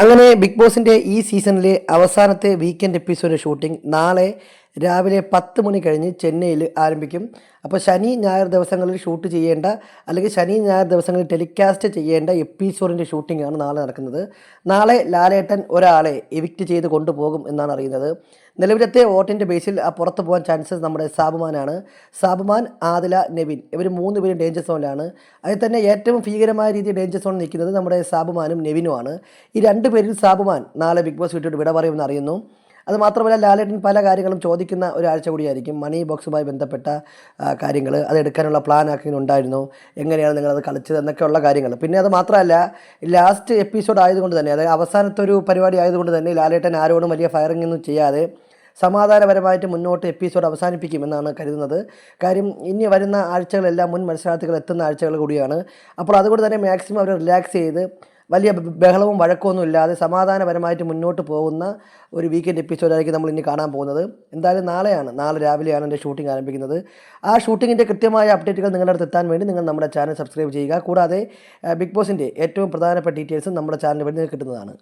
അങ്ങനെ ബിഗ് ബോസിന്റെ ഈ സീസണിലെ അവസാനത്തെ വീക്കെൻഡ് എപ്പിസോഡ് ഷൂട്ടിംഗ് നാളെ രാവിലെ പത്ത് മണി കഴിഞ്ഞ് ചെന്നൈയിൽ ആരംഭിക്കും. അപ്പോൾ ശനി ഞായർ ദിവസങ്ങളിൽ ഷൂട്ട് ചെയ്യേണ്ട അല്ലെങ്കിൽ ശനി ഞായർ ദിവസങ്ങളിൽ ടെലികാസ്റ്റ് ചെയ്യേണ്ട എപ്പിസോഡിന്റെ ആണ് നാളെ നടക്കുന്നത്. നാളെ ലാലേട്ടൻ ഒരാളെ എവിക്റ്റ് ചെയ്ത് കൊണ്ടുപോകും എന്നാണ് അറിയുന്നത്. നിലവിലത്തെ വോട്ടിന്റെ ബേസിൽ ആ പുറത്ത് പോകാൻ ചാൻസസ് നമ്മുടെ സാബുമാനാണ്. സാബുമാൻ ആദില നെവിൻ ഇവർ മൂന്ന് പേരും ഡേഞ്ചർ സോണിലാണ്. അതിൽ തന്നെ ഏറ്റവും ഭീകരമായ രീതിയിൽ ഡേഞ്ചർ സോണിൽ നിൽക്കുന്നത് നമ്മുടെ സാബുമാനും നെവിനുമാണ്. ഈ രണ്ട് പേരിൽ സാബുമാൻ നാളെ ബിഗ് ബോസ് വീട്ടിലോട്ട് വിട പറയുമെന്ന് അറിയുന്നു. അത് മാത്രമല്ല ലാലേട്ടൻ പല കാര്യങ്ങളും ചോദിക്കുന്ന ഒരാഴ്ച കൂടിയായിരിക്കും. മണി ബോക്സുമായി ബന്ധപ്പെട്ട കാര്യങ്ങൾ അത് എടുക്കാനുള്ള പ്ലാൻ ആക്കി ഉണ്ടായിരുന്നു എങ്ങനെയാണ് നിങ്ങളത് കളിച്ചത് എന്നൊക്കെയുള്ള കാര്യങ്ങൾ പിന്നെ അത് മാത്രമല്ല ലാസ്റ്റ് എപ്പിസോഡ് ആയതുകൊണ്ട് തന്നെ അതായത് അവസാനത്തെ ഒരു പരിപാടി ആയതുകൊണ്ട് തന്നെ ലാലേട്ടൻ ആരോടും വലിയ ഫയറിംഗ് ഒന്നും ചെയ്യാതെ സമാധാനപരമായിട്ട് മുന്നോട്ട് എപ്പിസോഡ് അവസാനിപ്പിക്കുമെന്നാണ് കരുതുന്നത്. കാര്യം ഇനി വരുന്ന ആഴ്ചകളെല്ലാം മുൻ മത്സരാർത്ഥികൾ എത്തുന്ന ആഴ്ചകൾ കൂടിയാണ്. അപ്പോൾ അതുകൊണ്ട് തന്നെ മാക്സിമം അവർ റിലാക്സ് ചെയ്ത് വലിയ ബഹളവും വഴക്കമൊന്നും ഇല്ലാതെ സമാധാനപരമായിട്ട് മുന്നോട്ട് പോകുന്ന ഒരു വീക്കെൻഡ് എപ്പിസോഡായിരിക്കും നമ്മൾ ഇനി കാണാൻ പോകുന്നത്. എന്തായാലും നാളെയാണ് നാളെ രാവിലെയാണ് എന്റെ ഷൂട്ടിംഗ് ആരംഭിക്കുന്നത്. ആ ഷൂട്ടിങ്ങിന്റെ കൃത്യമായ അപ്ഡേറ്റുകൾ നിങ്ങളുടെ അടുത്ത് എത്താൻ വേണ്ടി നിങ്ങൾ നമ്മുടെ ചാനൽ സബ്സ്ക്രൈബ് ചെയ്യുക. കൂടാതെ ബിഗ് ബോസിന്റെ ഏറ്റവും പ്രധാനപ്പെട്ട ഡീറ്റെയിൽസും നമ്മുടെ ചാനലിൽ നിങ്ങൾക്ക് കിട്ടുന്നതാണ്.